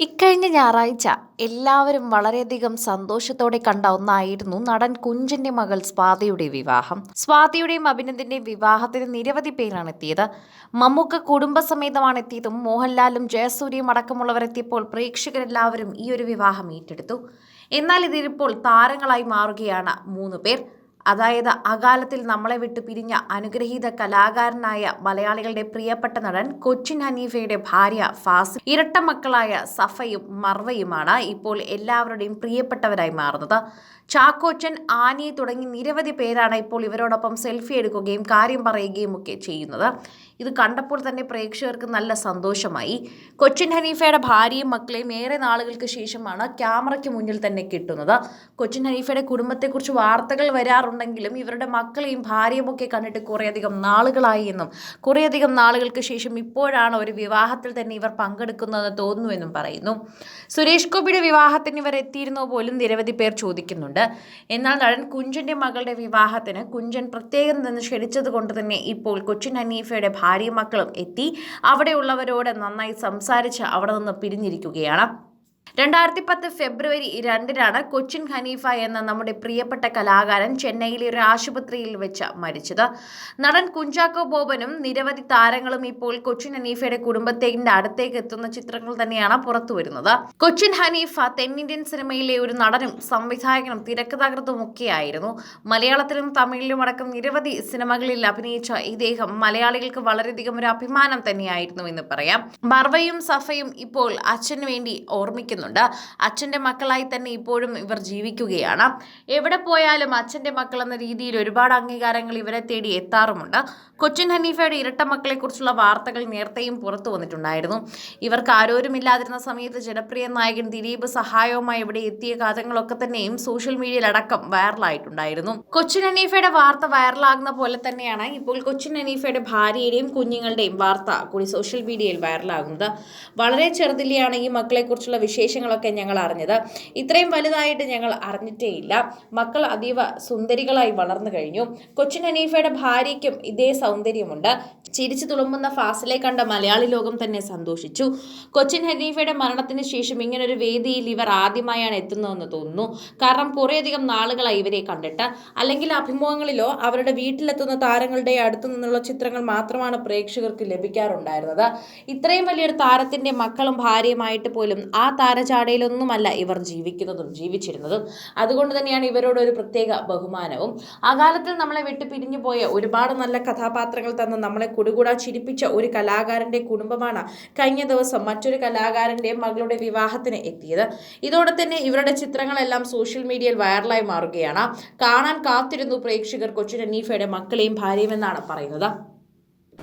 ഇക്കഴിഞ്ഞ ഞായറാഴ്ച എല്ലാവരും വളരെയധികം സന്തോഷത്തോടെ കണ്ട ഒന്നായിരുന്നു നടൻ കുഞ്ചിന്റെ മകൾ സ്വാതിയുടെ വിവാഹം. സ്വാതിയുടെയും അഭിനന്ദിന്റെയും വിവാഹത്തിന് നിരവധി പേരാണ് എത്തിയത്. മമ്മൂക്ക കുടുംബസമേതമാണ് എത്തിയതും മോഹൻലാലും ജയസൂര്യയും അടക്കമുള്ളവർ എത്തിയപ്പോൾ പ്രേക്ഷകരെല്ലാവരും ഈ ഒരു വിവാഹം ഏറ്റെടുത്തു. എന്നാൽ ഇതിപ്പോൾ താരങ്ങളായി മാറുകയാണ് മൂന്ന് പേർ. അതായത് അകാലത്തിൽ നമ്മളെ വിട്ടു പിരിഞ്ഞ അനുഗ്രഹീത കലാകാരനായ മലയാളികളുടെ പ്രിയപ്പെട്ട നടൻ കൊച്ചിൻ ഹനീഫയുടെ ഭാര്യ ഫാസ് ഇരട്ട മക്കളായ സഫയും മർവയുമാണ് ഇപ്പോൾ എല്ലാവരുടെയും പ്രിയപ്പെട്ടവരായി മാറുന്നത്. ചാക്കോച്ചൻ ആനി തുടങ്ങി നിരവധി പേരാണ് ഇപ്പോൾ ഇവരോടൊപ്പം സെൽഫി എടുക്കുകയും കാര്യം പറയുകയും ഒക്കെ ചെയ്യുന്നത്. ഇത് കണ്ടപ്പോൾ തന്നെ പ്രേക്ഷകർക്ക് നല്ല സന്തോഷമായി. കൊച്ചിൻ ഹനീഫയുടെ ഭാര്യയും മക്കളെയും ഏറെ നാളുകൾക്ക് ശേഷമാണ് ക്യാമറയ്ക്ക് മുന്നിൽ തന്നെ കിട്ടുന്നത്. കൊച്ചിൻ ഹനീഫയുടെ കുടുംബത്തെക്കുറിച്ച് വാർത്തകൾ വരാറുണ്ടെങ്കിലും ഇവരുടെ മക്കളെയും ഭാര്യയുമൊക്കെ കണ്ടിട്ട് കുറേയധികം നാളുകളായി എന്നും കുറേയധികം നാളുകൾക്ക് ശേഷം ഇപ്പോഴാണ് ഒരു വിവാഹത്തിൽ തന്നെ ഇവർ പങ്കെടുക്കുന്നതെന്ന് തോന്നുന്നുവെന്നും പറയുന്നു. സുരേഷ് ഗോപിയുടെ വിവാഹത്തിന് ഇവർ എത്തിയിരുന്നോ പോലും നിരവധി പേർ ചോദിക്കുന്നുണ്ട്. എന്നാൽ നടൻ കുഞ്ചന്റെ മകളുടെ വിവാഹത്തിന് കുഞ്ചൻ പ്രത്യേകം നിന്ന് ക്ഷണിച്ചത് കൊണ്ട് തന്നെ ഇപ്പോൾ കൊച്ചിൻ ഹനീഫയുടെ ഭാര്യ മക്കളും എത്തി. അവിടെയുള്ളവരോട് നന്നായി സംസാരിച്ച് അവിടെ നിന്ന് പിരിഞ്ഞിരിക്കുകയാണ്. രണ്ടായിരത്തി പത്ത് ഫെബ്രുവരി രണ്ടിനാണ് കൊച്ചിൻ ഹനീഫ എന്ന നമ്മുടെ പ്രിയപ്പെട്ട കലാകാരൻ ചെന്നൈയിലെ ഒരു ആശുപത്രിയിൽ വെച്ച് മരിച്ചത്. നടൻ കുഞ്ചാക്കോ ബോബനും നിരവധി താരങ്ങളും ഇപ്പോൾ കൊച്ചിൻ ഹനീഫയുടെ കുടുംബത്തിന്റെ അടുത്തേക്ക് എത്തുന്ന ചിത്രങ്ങൾ തന്നെയാണ് പുറത്തു വരുന്നത്. കൊച്ചിൻ ഹനീഫ തെന്നിന്ത്യൻ സിനിമയിലെ ഒരു നടനും സംവിധായകനും തിരക്കഥാകൃത്തും ഒക്കെയായിരുന്നു. മലയാളത്തിലും തമിഴിലും അടക്കം നിരവധി സിനിമകളിൽ അഭിനയിച്ച ഇദ്ദേഹം മലയാളികൾക്ക് വളരെയധികം ഒരു അഭിമാനം തന്നെയായിരുന്നു എന്ന് പറയാം. മർവയും സഫയും ഇപ്പോൾ അച്ഛന് വേണ്ടി ഓർമ്മിക്കുന്നുണ്ട് അച്ഛന്റെ മക്കളായി തന്നെ ഇപ്പോഴും ഇവർ ജീവിക്കുകയാണ്. എവിടെ പോയാലും അച്ഛന്റെ മക്കൾ എന്ന രീതിയിൽ ഒരുപാട് അംഗീകാരങ്ങൾ ഇവരെ തേടി എത്താറുമുണ്ട്. കൊച്ചിൻ ഹനീഫയുടെ ഇരട്ട മക്കളെക്കുറിച്ചുള്ള വാർത്തകൾ നേരത്തെയും പുറത്തു വന്നിട്ടുണ്ടായിരുന്നു. ഇവർക്ക് ആരോരുമില്ലാതിരുന്ന സമയത്ത് ജനപ്രിയ നായകൻ ദിലീപ് സഹായവുമായി ഇവിടെ എത്തിയ കാര്യങ്ങളൊക്കെ തന്നെയും സോഷ്യൽ മീഡിയയിലടക്കം വൈറലായിട്ടുണ്ടായിരുന്നു. കൊച്ചിൻ ഹനീഫയുടെ വാർത്ത വൈറലാകുന്ന പോലെ തന്നെയാണ് ഇപ്പോൾ കൊച്ചിൻ ഹനീഫയുടെ ഭാര്യയുടെയും കുഞ്ഞുങ്ങളുടെയും വാർത്ത കൂടി സോഷ്യൽ മീഡിയയിൽ വൈറലാകുന്നത്. വളരെ ചെറുതിലെയാണ് ഈ മക്കളെക്കുറിച്ചുള്ള വിശേഷങ്ങളൊക്കെ ഞങ്ങൾ അറിഞ്ഞത് ഇത്രയും വലുതായിട്ട് ഞങ്ങൾ അറിഞ്ഞിട്ടേയില്ല. മക്കൾ അതീവ സുന്ദരികളായി വളർന്നു കഴിഞ്ഞു. കൊച്ചിൻ ഹനീഫയുടെ ഭാര്യയ്ക്കും ഇതേ സൗന്ദര്യമുണ്ട്. ചിരിച്ചു തുളുമ്പുന്ന ഫാസിലെ കണ്ട മലയാളി ലോകം തന്നെ സന്തോഷിച്ചു. കൊച്ചിൻ ഹനീഫയുടെ മരണത്തിന് ശേഷം ഇങ്ങനൊരു വേദിയിൽ ഇവർ ആദ്യമായാണ് എത്തുന്നതെന്ന് തോന്നുന്നു. കാരണം കുറേയധികം നാളുകളായി ഇവരെ കണ്ടിട്ട്. അല്ലെങ്കിൽ അഭിമുഖങ്ങളിലോ അവരുടെ വീട്ടിലെത്തുന്ന താരങ്ങളുടെ അടുത്തു നിന്നുള്ള ചിത്രങ്ങൾ മാത്രമാണ് പ്രേക്ഷകർക്ക് ലഭിക്കാറുണ്ടായിരുന്നത്. ഇത്രയും വലിയൊരു താരത്തിന്റെ മക്കളും ഭാര്യയുമായിട്ട് പോലും ആ താരചാടയിലൊന്നുമല്ല ഇവർ ജീവിക്കുന്നതും ജീവിച്ചിരുന്നതും. അതുകൊണ്ട് തന്നെയാണ് ഇവരോട് ഒരു പ്രത്യേക ബഹുമാനവും. അകാലത്തിൽ നമ്മളെ വിട്ടു പിരിഞ്ഞു പോയ ഒരുപാട് നല്ല കഥാപാത്രങ്ങൾ തന്ന് നമ്മളെ കുടുകൂടാ ചിരിപ്പിച്ച ഒരു കലാകാരന്റെ കുടുംബമാണ് കഴിഞ്ഞ ദിവസം മറ്റൊരു കലാകാരന്റെ മകളുടെ വിവാഹത്തിന് എത്തിയത്. ഇതോടെ തന്നെ ഇവരുടെ ചിത്രങ്ങളെല്ലാം സോഷ്യൽ മീഡിയയിൽ വൈറലായി മാറുകയാണ്. കാണാൻ കാത്തിരുന്നു പ്രേക്ഷകർ കൊച്ചിൻ അനീഫയുടെ മക്കളെയും ഭാര്യയും എന്നാണ് പറയുന്നത്.